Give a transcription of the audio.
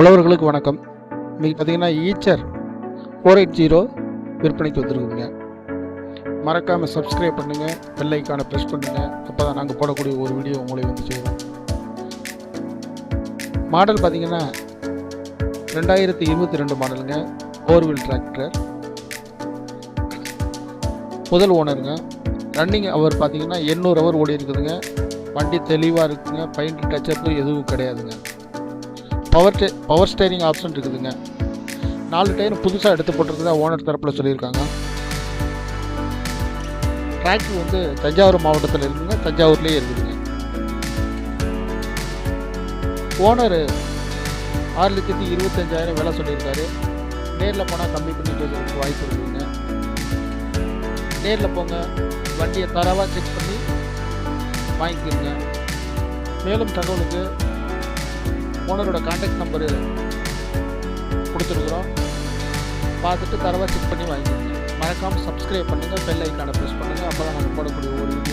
உழவர்களுக்கு வணக்கம். இன்றைக்கி பார்த்தீங்கன்னா ஈச்சர் ஃபோர் எயிட் ஜீரோ விற்பனைக்கு வந்துருக்குங்க. மறக்காமல் சப்ஸ்கிரைப் பண்ணுங்கள் பெல்லைக்கான ப்ரெஸ் பண்ணுங்கள் அப்போ தான் நாங்கள் போடக்கூடிய ஒரு வீடியோ உங்களை வந்து செய்வோம் மாடல் பார்த்தீங்கன்னா ரெண்டாயிரத்தி இருபத்தி ரெண்டு மாடலுங்க ஃபோர் வீல் டிராக்டர் முதல் ஓனருங்க ரன்னிங் அவர் பார்த்தீங்கன்னா எண்ணூறு ஹவர் ஓடி இருக்குதுங்க வண்டி தெளிவாக இருக்குதுங்க பெயிண்ட் டச்சப்பு எதுவும் கிடையாதுங்க. Power stay power steering option இருக்குதுங்க. நாலு டயர் புதுசாக எடுத்து போட்டிருக்குதா ஓனர் தரப்பில் சொல்லியிருக்காங்க. டிராக்டர் வந்து தஞ்சாவூர் மாவட்டத்தில் இருக்குங்க தஞ்சாவூர்லேயே இருக்குதுங்க. ஓனர் ஆறு லட்சத்தி இருபத்தஞ்சாயிரம் விலை சொல்லியிருக்காரு. நேரில் போனால் கம்மி பண்ணி பேசுறதுக்கு வாய்ப்பு இருக்குதுங்க. நேரில் போங்க வண்டியை தரவாக செக் பண்ணி வாங்கிக்கிறீங்க மேலும் தகவலுக்கு ஓனரோட காண்டாக்ட் நம்பரு கொடுத்துருக்குறோம். பார்த்துட்டு தரவாக செக் பண்ணி வாங்கிக்கோங்க. மறக்காமல் சப்ஸ்கிரைப் பண்ணுங்கள் பெல் ஐக்கானை ப்ரெஸ் பண்ணுங்கள் அப்போ தான் நாங்கள் போடக்கூடிய ஒரு வீடியோ